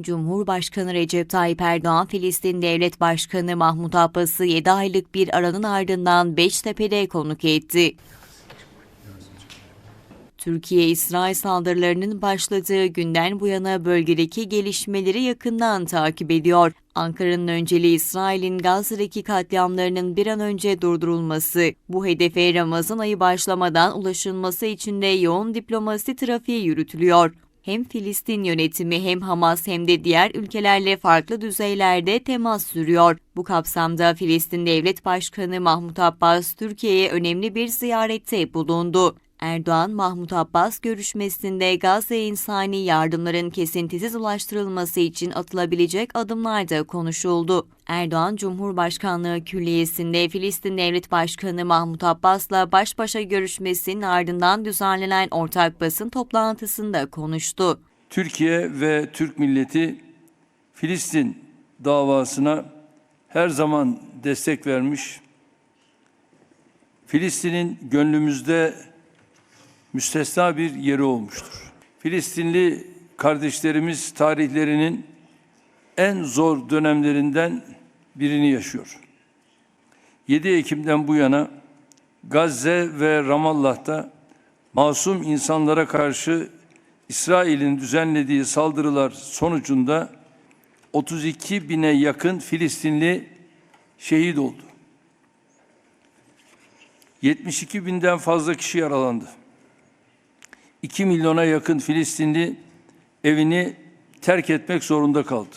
Cumhurbaşkanı Recep Tayyip Erdoğan, Filistin Devlet Başkanı Mahmut Abbas'ı 7 aylık bir aranın ardından Beştepe'de konuk etti. Türkiye, İsrail saldırılarının başladığı günden bu yana bölgedeki gelişmeleri yakından takip ediyor. Ankara'nın önceliği İsrail'in Gazze'deki katliamlarının bir an önce durdurulması. Bu hedefe Ramazan ayı başlamadan ulaşılması için de yoğun diplomasi trafiği yürütülüyor. Hem Filistin yönetimi hem Hamas hem de diğer ülkelerle farklı düzeylerde temas sürüyor. Bu kapsamda Filistin Devlet Başkanı Mahmut Abbas Türkiye'ye önemli bir ziyarette bulundu. Erdoğan, Mahmut Abbas görüşmesinde Gazze insani yardımların kesintisiz ulaştırılması için atılabilecek adımlar da konuşuldu. Erdoğan, Cumhurbaşkanlığı Külliyesi'nde Filistin Devlet Başkanı Mahmut Abbas'la baş başa görüşmesinin ardından düzenlenen ortak basın toplantısında konuştu. Türkiye ve Türk milleti Filistin davasına her zaman destek vermiş. Filistin'in gönlümüzde müstesna bir yeri olmuştur. Filistinli kardeşlerimiz tarihlerinin en zor dönemlerinden birini yaşıyor. 7 Ekim'den bu yana Gazze ve Ramallah'ta masum insanlara karşı İsrail'in düzenlediği saldırılar sonucunda 32 bine yakın Filistinli şehit oldu. 72 binden fazla kişi yaralandı. 2 milyona yakın Filistinli evini terk etmek zorunda kaldı.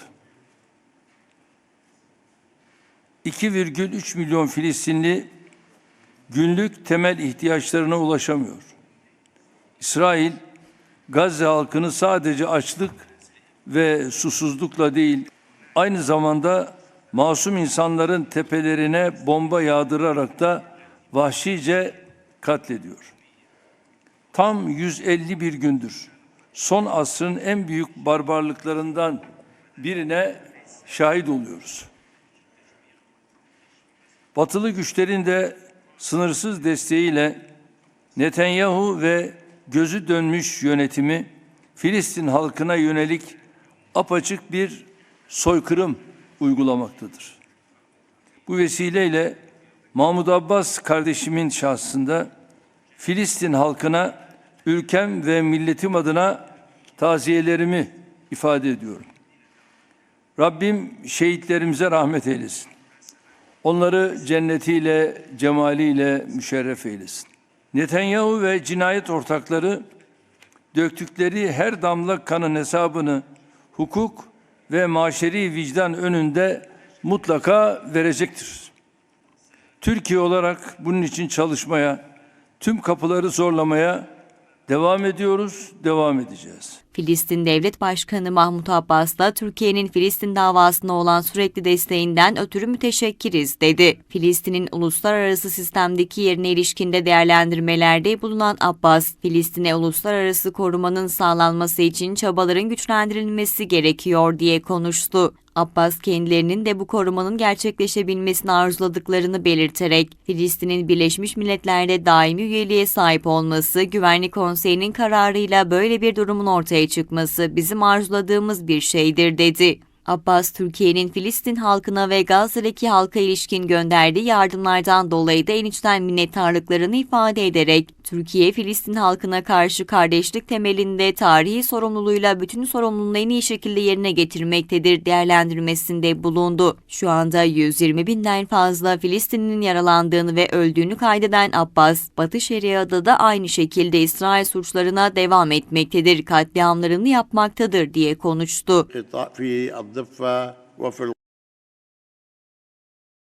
2,3 milyon Filistinli günlük temel ihtiyaçlarına ulaşamıyor. İsrail Gazze halkını sadece açlık ve susuzlukla değil, aynı zamanda masum insanların tepelerine bomba yağdırarak da vahşice katlediyor. Tam 151 gündür son asrın en büyük barbarlıklarından birine şahit oluyoruz. Batılı güçlerin de sınırsız desteğiyle Netanyahu ve gözü dönmüş yönetimi Filistin halkına yönelik apaçık bir soykırım uygulamaktadır. Bu vesileyle Mahmud Abbas kardeşimin şahsında Filistin halkına ülkem ve milletim adına taziyelerimi ifade ediyorum. Rabbim şehitlerimize rahmet eylesin. Onları cennetiyle, cemaliyle müşerref eylesin. Netanyahu ve cinayet ortakları döktükleri her damla kanın hesabını hukuk ve maşeri vicdan önünde mutlaka verecektir. Türkiye olarak bunun için çalışmaya, tüm kapıları zorlamaya devam ediyoruz, devam edeceğiz. Filistin Devlet Başkanı Mahmut Abbas da Türkiye'nin Filistin davasına olan sürekli desteğinden ötürü müteşekkiriz dedi. Filistin'in uluslararası sistemdeki yerine ilişkinde değerlendirmelerde bulunan Abbas, Filistin'e uluslararası korumanın sağlanması için çabaların güçlendirilmesi gerekiyor diye konuştu. Abbas kendilerinin de bu korumanın gerçekleşebilmesini arzuladıklarını belirterek Filistin'in Birleşmiş Milletler'de daimi üyeliğe sahip olması, Güvenlik Konseyi'nin kararıyla böyle bir durumun ortaya çıkması bizim arzuladığımız bir şeydir dedi. Abbas, Türkiye'nin Filistin halkına ve Gazze'deki halka ilişkin gönderdiği yardımlardan dolayı da en içten minnettarlıklarını ifade ederek, Türkiye, Filistin halkına karşı kardeşlik temelinde tarihi sorumluluğuyla bütün sorumluluğunu en iyi şekilde yerine getirmektedir değerlendirmesinde bulundu. Şu anda 120 binden fazla Filistinlinin yaralandığını ve öldüğünü kaydeden Abbas, Batı Şeria'da da aynı şekilde İsrail suçlarına devam etmektedir, katliamlarını yapmaktadır diye konuştu.